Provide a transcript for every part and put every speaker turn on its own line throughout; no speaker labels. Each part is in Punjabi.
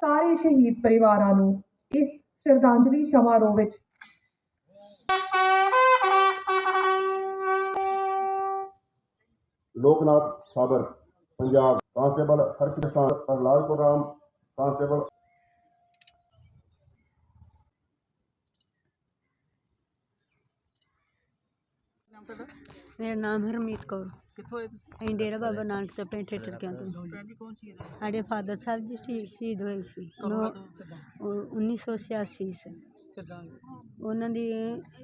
ਸਾਰੇ ਸ਼ਹੀਦ ਪਰਿਵਾਰਾਂ ਨੂੰ ਇਸ ਸ਼ਰਧਾਂਜਲੀ ਸਮਾਰੋਹ ਵਿੱਚ
ਲੋਕਨਾਥ ਸਾਬਰ ਪੰਜਾਬ। ਕਾਂਸਟੇਬਲ ਹਰਕ੍ਰਿਸ਼ਨ ਪ੍ਰਹਲਾਦ ਰਾਮ ਕਾਂਸਟੇਬਲ
ਮੇਰਾ ਨਾਮ ਹਰਮੀਤ ਕੌਰ।
ਕਿੱਥੋਂ ਆਏ ਤੁਸੀਂ?
ਅਸੀਂ ਡੇਰਾ ਬਾਬਾ ਨਾਨਕ ਤੋਂ ਪਿੰਡ ਠੇਠਰ ਕਿਆਂ ਤੋਂ।
ਭੈਣ ਜੀ ਕੌਣ ਸੀ ਇਹਦਾ?
ਸਾਡੇ ਫਾਦਰ ਸਾਹਿਬ ਜੀ ਸ਼ਹੀ- ਸ਼ਹੀਦ ਹੋਏ ਸੀ। ਨੌ-
ਕਿੱਦਾਂ
ਉਹ 1986 ਸੇ
ਕਿੱਦਾਂ?
ਉਹਨਾਂ ਦੀ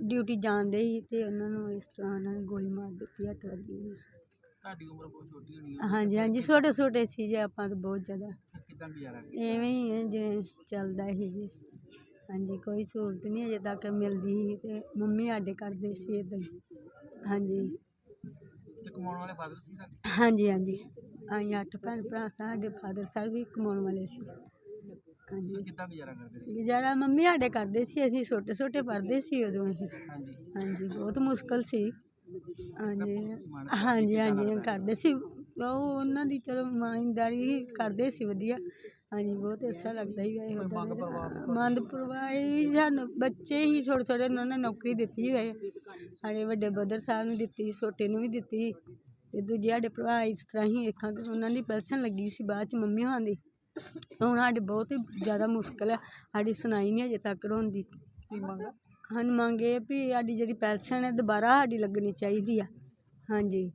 ਡਿਊਟੀ ਜਾਂਦੇ ਸੀ ਤੇ ਉਹਨਾਂ ਨੂੰ ਇਸ ਤਰ੍ਹਾਂ ਉਹਨਾਂ ਨੇ ਗੋਲੀ ਮਾਰ ਦਿੱਤੀ ਹੱਥ ਵੱਜੀ ਨੇ।
ਤੁਹਾਡੀ ਉਮਰ ਬਹੁਤ ਛੋਟੀ ਹੋਣੀ
ਹਾਂਜੀ ਹਾਂਜੀ ਛੋਟੇ ਛੋਟੇ ਸੀ ਜੇ ਆਪਾਂ ਤਾਂ ਬਹੁਤ ਜ਼ਿਆਦਾ।
ਹੈ ਕਿੱਦਾਂ ਗੁਜ਼ਾਰਾ ਕੀਤਾ?
ਐਵੇਂ ਹੀ ਹੈ ਜਿਵੇਂ ਚੱਲਦਾ ਸੀ ਜੀ। ਹਾਂਜੀ ਕੋਈ ਸਹੂਲਤ ਨਹੀਂ ਅਜੇ ਤੱਕ ਮਿਲਦੀ ਸੀ ਤੇ ਮੰਮੀ ਸਾਡੇ ਕਰਦੇ ਸੀ ਇਦਾਂ ਹੀ। ਹਾਂਜੀ।
ਤੇ ਕਮਾਉਣ ਵਾਲੇ ਫਾਦਰ ਸੀ ਤੁਹਾਡੇ
ਹਾਂਜੀ ਹਾਂਜੀ। ਅਸੀਂ ਅੱਠ ਭੈਣ ਭਰਾ ਸਾਡੇ ਫਾਦਰ ਸਾਹਿਬ ਵੀ ਕਮਾਉਣ ਵਾਲੇ ਸੀ। ਹਾਂਜੀ।
ਕਿੱਦਾਂ ਗੁਜ਼ਾਰਾ ਕਰਦੇ ਰਹੇ?
ਗੁਜ਼ਾਰਾ ਮੰਮੀ ਸਾਡੇ ਕਰਦੇ ਸੀ ਅਸੀਂ ਛੋਟੇ ਛੋਟੇ ਪੜ੍ਹਦੇ ਸੀ ਉਦੋਂ ਅਸੀਂ।
ਹਾਂਜੀ।
ਹਾਂਜੀ ਬਹੁਤ ਮੁਸ਼ਕਲ ਸੀ। ਹਾਂਜੀ ਹਾਂਜੀ ਹਾਂਜੀ ਕਰਦੇ ਸੀ। ਉਹ ਉਹਨਾਂ ਦੀ ਚਲੋ ਇਮਾਨਦਾਰੀ ਕਰਦੇ ਸੀ ਵਧੀਆ। ਹਾਂਜੀ ਬਹੁਤ ਅੱਛਾ ਲੱਗਦਾ ਹੀ ਹੈ ਮੰਦ ਪਰਵਾਹੀ ਸਾਨੂੰ ਬੱਚੇ ਹੀ ਛੋਟੇ ਛੋਟੇ ਉਹਨਾਂ ਨੇ ਨੌਕਰੀ ਦਿੱਤੀ ਹੋਏ ਸਾਡੇ ਵੱਡੇ ਬ੍ਰਦਰ ਸਾਹਿਬ ਨੂੰ ਦਿੱਤੀ ਛੋਟੇ ਨੂੰ ਵੀ ਦਿੱਤੀ ਤੇ ਦੂਜੇ ਸਾਡੇ ਭਰਾ ਇਸ ਤਰ੍ਹਾਂ ਹੀ ਵੇਖਾਂ ਤੇ ਉਹਨਾਂ ਦੀ ਪੈਨਸ਼ਨ ਲੱਗੀ ਸੀ ਬਾਅਦ ਚ ਮੰਮੀ ਹੋਣਾ ਦੀ। ਹੁਣ ਸਾਡੇ ਬਹੁਤ ਹੀ ਜ਼ਿਆਦਾ ਮੁਸ਼ਕਲ ਹੈ ਸਾਡੀ ਸੁਣਾਈ ਨਹੀਂ ਅਜੇ ਤੱਕ ਹੁੰਦੀ
ਕੀ ਮੰਗ
ਹਨ ਮੰਗੇ ਵੀ ਸਾਡੀ ਜਿਹੜੀ ਪੈਨਸ਼ਨ ਹੈ ਦੁਬਾਰਾ ਸਾਡੀ ਲੱਗਣੀ ਚਾਹੀਦੀ ਆ। ਹਾਂਜੀ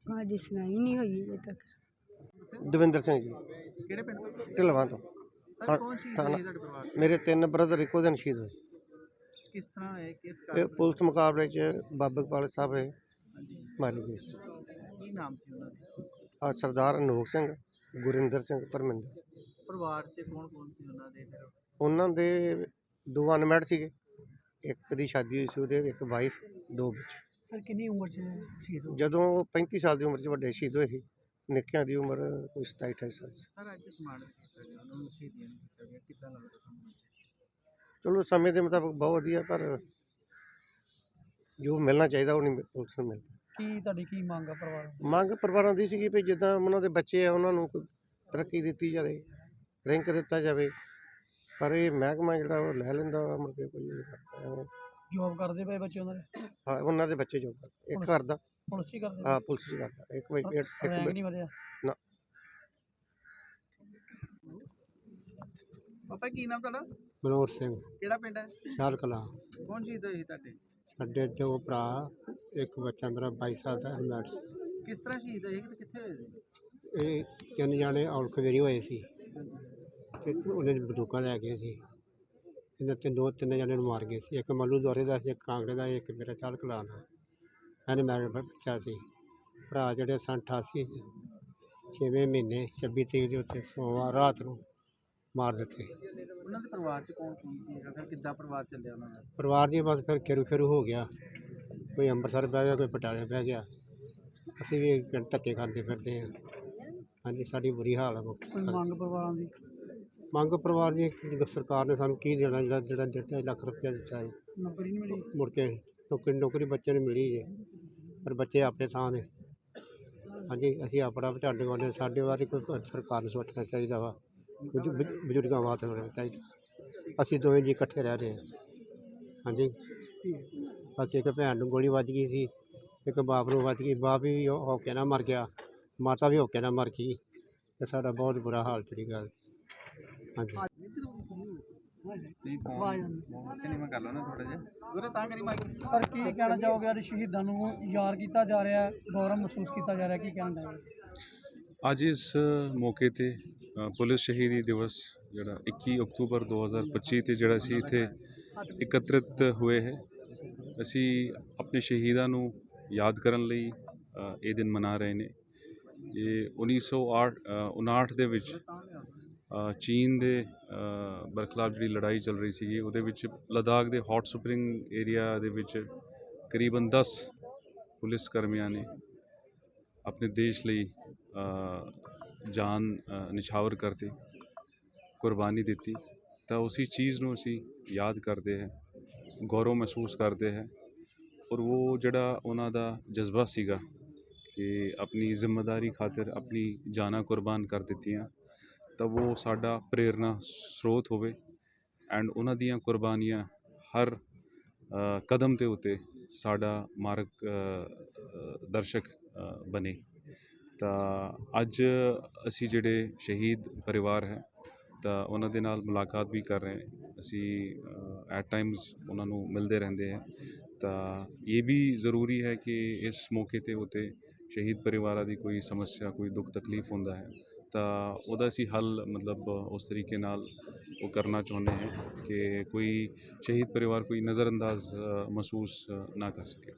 ਸਾਡੀ ਸੁਣਾਈ ਨਹੀਂ ਹੋਈ ਅਜੇ ਤੱਕ।
ਦਵਿੰਦਰ ਸਿੰਘ ਜੀ।
ਕਿਹੜੇ ਪਿੰਡ ਤੋਂ?
ਢਿਲਵਾਂ ਤੋਂ।
ਸਰ ਕੌਣ ਸੀ
ਥਾਣਾ-
ਤੁਹਾਡੇ ਪਰਿਵਾਰ 'ਚ?
ਮੇਰੇ ਤਿੰਨ ਬ੍ਰਦਰ ਇੱਕੋ ਦਿਨ ਸ਼ਹੀਦ ਹੋਏ।
ਕਿਸ ਤਰ੍ਹਾਂ ਹੈ ਕਿਸ
ਇਹ
ਕਾਰਨ
ਪੁਲਿਸ ਮੁਕਾਬਲੇ 'ਚ ਬਾਬੇ ਪਾਲ ਸਾਹਿਬ ਨੇ
ਹਾਂਜੀ।
ਮਾਰੀ ਗਈ
ਕੀ ਨਾਮ ਸੀ ਉਹਨਾਂ ਦਾ?
ਆ ਸਰਦਾਰ ਅਨੋਖ ਸਿੰਘ ਗੁਰਿੰਦਰ ਸਿੰਘ ਪਰਮਿੰਦਰ ਸਿੰਘ।
ਪਰਿਵਾਰ 'ਚ ਕੌਣ ਕੌਣ ਸੀ ਉਹਨਾਂ ਦੇ ਫਿਰ?
ਉਹਨਾਂ ਦੇ ਦੋ ਅਨਮੈਡ ਸੀਗੇ। ਇੱਕ ਦੀ ਸ਼ਾਦੀ ਹੋਈ ਸੀ ਉਹਦੇ ਇੱਕ ਵਾਈਫ ਦੋ ਬੱਚੇ।
ਸਰ ਕਿੰਨੀ ਉਮਰ 'ਚ ਸ਼ਹੀਦ
ਜਦੋਂ ਉਹ 35 ਸਾਲ ਦੀ ਉਮਰ 'ਚ ਵੱਡੇ ਸ਼ਹੀਦ ਹੋਏ ਸੀ। ਨਿੱਕਿਆਂ ਦੀ ਉਮਰ ਕੋਈ 27 28 ਸਾਲ ਸੀ
ਸਰ ਅੱਜ ਸਮਾਨ ਕੀਤਾ ਗਿਆ ਉਹਨਾਂ ਨੂੰ ਸ਼ਹੀਦੀਆਂ ਨੂੰ ਕੀਤਾ ਗਿਆ। ਕਿੱਦਾਂ ਲੱਗਦਾ ਤੁਹਾਨੂੰ
ਚਲੋ ਸਮੇਂ ਦੇ ਮੁਤਾਬਕ ਬਹੁਤ ਵਧੀਆ ਪਰ ਜੋ ਮਿਲਣਾ ਚਾਹੀਦਾ ਉਹ ਨਹੀਂ ਪੁਲਿਸ ਨੂੰ ਮਿਲਦਾ।
ਕੀ ਤੁਹਾਡੀ ਕੀ ਮੰਗ ਆ ਪਰਿਵਾਰ
ਮੰਗ ਪਰਿਵਾਰਾਂ ਦੀ ਸੀਗੀ ਵੀ ਜਿੱਦਾਂ ਉਹਨਾਂ ਦੇ ਬੱਚੇ ਆ ਉਹਨਾਂ ਨੂੰ ਕੋਈ ਤਰੱਕੀ ਦਿੱਤੀ ਜਾਵੇ ਰੈਂਕ ਦਿੱਤਾ ਜਾਵੇ। ਪਰ ਇਹ ਮਹਿਕਮਾ ਜਿਹੜਾ ਉਹ ਲੈ ਲੈਂਦਾ ਵਾ, ਮੁੜ ਕੇ ਕੋਈ ਨਹੀਂ ਕਰਦਾ। ਐਵੇਂ।
ਜੋਬ ਕਰਦੇ ਪਏ ਬੱਚੇ ਉਹਨਾਂ ਦੇ?
ਹਾਂ ਉਹਨਾਂ ਦੇ ਬੱਚੇ ਜੋ ਕਰਦੇ ਇੱਕ ਕਰਦਾ
ਪੁਲਿਸ ਹੀ ਕਰਦੇ
ਹਾਂ ਪੁਲਿਸ ਚ ਕਰਦਾ। ਇੱਕ ਵਾਰੀ ਇੱਕ
ਰੈਂਕ
ਇੱਕ
ਨਹੀਂ ਵਧਿਆ।
ਨਾ।
ਪਾਪਾ ਕੀ ਨਾਮ ਤੁਹਾਡਾ?
ਮਨੋਹਰ ਸਿੰਘ।
ਕਿਹੜਾ ਪਿੰਡ ਹੈ?
ਸ਼ਾਲ ਕਲਾ।
ਕੌਣ ਸ਼ਹੀਦ ਹੋਏ ਸੀ ਤੁਹਾਡੇ?
ਸਾਡੇ ਦੋ ਭਰਾ ਇੱਕ ਬੱਚਾ ਮੇਰਾ 22 ਸਾਲ ਦਾ ਅਨਮੈਡ
ਕਿਸ ਤਰ੍ਹਾਂ ਸ਼ਹੀਦ ਹੋਏ ਸੀ ਤੇ ਕਿੱਥੇ ਹੋਏ ਸੀ?
ਇਹ ਤਿੰਨ ਜਾਣੇ ਔਲਖ ਵੇਰੀ ਹੋਏ ਸੀ। ਤੇ ਉਹਨਾਂ ਨੇ ਬੰਦੂਕਾਂ ਲੈ ਗਏ ਸੀ। ਇਹਨਾਂ ਤੇ ਦੋ ਤਿੰਨ ਜਣੇ ਨੂੰ ਮਾਰ ਗਏ ਸੀ। ਇੱਕ ਮੱਲੂ ਦੁਆਰੇ ਦਾ ਸੀ ਇੱਕ ਕਾਂਗੜੇ ਦਾ ਇੱਕ ਮੇਰਾ ਚਾਲ ਕਲਾ ਦਾ। ਮੇਰੇ ਬੱਚਾ ਸੀ ਭਰਾ ਜਿਹੜੇ ਸਨ 88 ਛੇਵੇਂ ਮਹੀਨੇ 26 ਤਰੀਕ ਦੇ ਉੱਤੇ ਸੋਮਵਾਰ ਰਾਤ ਨੂੰ ਮਾਰ ਦਿੱਤੇ।
ਉਹਨਾਂ ਦੇ ਪਰਿਵਾਰ 'ਚ ਕੌਣ ਕੌਣ ਸੀ? ਫਿਰ ਕਿੱਦਾਂ ਪਰਿਵਾਰ ਚੱਲਿਆ ਉਹਨਾਂ ਦਾ?
ਪਰਿਵਾਰ ਦੀ ਬਸ ਫਿਰ ਖੇਰੂ ਖੇਰੂ ਹੋ ਗਿਆ। ਕੋਈ ਅੰਮ੍ਰਿਤਸਰ ਬਹਿ ਗਿਆ ਕੋਈ ਪਟਿਆਲੇ ਬਹਿ ਗਿਆ। ਅਸੀਂ ਵੀ ਪਿੰਡ ਧੱਕੇ ਖਾਂਦੇ ਫਿਰਦੇ ਹਾਂ। ਹਾਂਜੀ ਸਾਡੀ ਬੁਰੀ ਹਾਲ ਹੈ
ਕੋਈ ਮੰਗ ਪਰਿਵਾਰਾਂ ਦੀ?
ਮੰਗ ਪਰਿਵਾਰ ਦੀ ਸਰਕਾਰ ਨੇ ਸਾਨੂੰ ਕੀ ਦੇਣਾ ਜਿਹੜਾ ਜਿਹੜਾ ਦਿੱਤਾ ਲੱਖ ਰੁਪਇਆ ਦਿੱਤਾ ਹੈ
ਨੌਕਰੀ ਨਹੀਂ ਮਿਲੀ?
ਮੁੜ ਕੇ ਨੌਕਰੀ ਨੌਕਰੀ ਬੱਚੇ ਨੂੰ ਮਿਲੀ ਜੇ, ਪਰ ਬੱਚੇ ਆਪਣੇ ਥਾਂ ਨੇ। ਹਾਂਜੀ, ਅਸੀਂ ਆਪਣਾ ਝਾੜੂ ਵਾਲੇ ਸਾਡੇ ਬਾਰੇ ਕੋਈ ਸਰਕਾਰ ਨੂੰ ਸੋਚਣਾ ਚਾਹੀਦਾ ਵਾ। ਬਜ਼ੁ- ਬਜ਼ੁ- ਬਜ਼ੁਰਗਾਂ ਵਾਸਤੇ ਹੋਣਾ ਚਾਹੀਦਾ। ਅਸੀਂ ਦੋਵੇਂ ਜੀ ਇਕੱਠੇ ਰਹਿ ਰਹੇ ਹਾਂ। ਹਾਂਜੀ। ਬਾਕੀ ਇੱਕ ਭੈਣ ਨੂੰ ਗੋਲੀ ਵੱਜ ਗਈ ਸੀ, ਇੱਕ ਬਾਪ ਨੂੰ ਵੱਜ ਗਈ। ਬਾਪ ਵੀ ਹੋ ਹੋ ਕੇ ਨਾ ਮਰ ਗਿਆ। ਮਾਤਾ ਵੀ ਹੋ ਕੇ ਨਾ ਮਰ ਗਈ। ਤੇ ਸਾਡਾ ਬਹੁਤ ਬੁਰਾ ਹਾਲ ਚੜੀ ਗਿਆ ਹਾਂਜੀ।
ਨਹੀਂ ਫੋਨ ਮੈਂ ਕਰ ਲਾ ਨਾ ਥੋੜਾ ਜਿਹਾ। ਗੁਰੇ ਤਾਂ ਕਰੀ ਮਾਈਕ ਸਰ ਕੀ ਕਹਿਣਾ ਚਾਹੋਗੇ? ਅੱਜ ਸ਼ਹੀਦਾਂ ਨੂੰ ਯਾਦ ਕੀਤਾ ਜਾ ਰਿਹਾ ਹੈ ਗੌਰਵ ਮਹਿਸੂਸ ਕੀਤਾ ਜਾ ਰਿਹਾ ਕੀ ਕਹਿਣਾ ਚਾਹੋਗੇ?
ਅੱਜ ਇਸ ਮੌਕੇ ਤੇ ਪੁਲਿਸ ਸ਼ਹੀਦੀ ਦਿਵਸ ਜਿਹੜਾ 21 ਅਕਤੂਬਰ 2025 ਤੇ ਜਿਹੜਾ ਸੀ ਇੱਥੇ ਇਕੱਤਰਿਤ ਹੋਏ ਹੈ ਅਸੀਂ ਆਪਣੇ ਸ਼ਹੀਦਾਂ ਨੂੰ ਯਾਦ ਕਰਨ ਲਈ ਇਹ ਦਿਨ ਮਨਾ ਰਹੇ ਨੇ। ਇਹ 1908 ਅ, 59 ਦੇ ਵਿੱਚ ਚੀਨ ਦੇ ਬਰਖਲਾਫ ਜਿਹੜੀ ਲੜਾਈ ਚੱਲ ਰਹੀ ਸੀਗੀ, ਉਹਦੇ ਵਿੱਚ ਲਦਾਖ ਦੇ ਹੌਟ ਸਪਰਿੰਗ ਏਰੀਆ ਦੇ ਵਿੱਚ ਕਰੀਬਨ 10 ਪੁਲਿਸ ਕਰਮੀਆਂ ਨੇ ਆਪਣੇ ਦੇਸ਼ ਲਈ ਜਾਨ ਨਿਛਾਵਰ ਕਰਤੀ, ਕੁਰਬਾਨੀ ਦਿੱਤੀ। ਤਾਂ ਉਸੇ ਚੀਜ਼ ਨੂੰ ਅਸੀਂ ਯਾਦ ਕਰਦੇ ਹਾਂ, ਗੌਰਵ ਮਹਿਸੂਸ ਕਰਦੇ ਹਾਂ ਔਰ ਉਹ ਜਿਹੜਾ ਉਹਨਾਂ ਦਾ ਜਜ਼ਬਾ ਸੀਗਾ ਕਿ ਆਪਣੀ ਜ਼ਿੰਮੇਵਾਰੀ ਖਾਤਰ ਆਪਣੀ ਜਾਨਾਂ ਕੁਰਬਾਨ ਕਰ ਦਿੱਤੀਆਂ ਤਾਂ ਉਹ ਸਾਡਾ ਪ੍ਰੇਰਨਾ ਸਰੋਤ ਹੋਵੇ। ਐਂਡ ਉਹਨਾਂ ਦੀਆਂ ਕੁਰਬਾਨੀਆਂ ਹਰ ਕਦਮ ਦੇ ਉੱਤੇ ਸਾਡਾ ਮਾਰਗ ਦਰਸ਼ਕ ਬਣੇ। ਤਾਂ ਅੱਜ ਅਸੀਂ ਜਿਹੜੇ ਸ਼ਹੀਦ ਪਰਿਵਾਰ ਹੈ, ਤਾਂ ਉਹਨਾਂ ਦੇ ਨਾਲ ਮੁਲਾਕਾਤ ਵੀ ਕਰ ਰਹੇ ਅਸੀਂ ਐਟ ਟਾਈਮਸ ਉਹਨਾਂ ਨੂੰ ਮਿਲਦੇ ਰਹਿੰਦੇ ਹਾਂ। ਤਾਂ ਇਹ ਵੀ ਜ਼ਰੂਰੀ ਹੈ ਕਿ ਇਸ ਮੌਕੇ ਤੇ ਉਤੇ ਸ਼ਹੀਦ ਪਰਿਵਾਰਾਂ ਦੀ ਕੋਈ ਸਮੱਸਿਆ, ਕੋਈ ਦੁੱਖ ਤਕਲੀਫ ਹੁੰਦਾ ਹੈ ਤਾਂ ਉਹਦਾ ਅਸੀਂ ਹੱਲ ਮਤਲਬ ਉਸ ਤਰੀਕੇ ਨਾਲ ਉਹ ਕਰਨਾ ਚਾਹੁੰਦੇ ਹਾਂ ਕਿ ਕੋਈ ਸ਼ਹੀਦ ਪਰਿਵਾਰ ਕੋਈ ਨਜ਼ਰਅੰਦਾਜ਼ ਮਹਿਸੂਸ ਨਾ ਕਰ ਸਕੇ।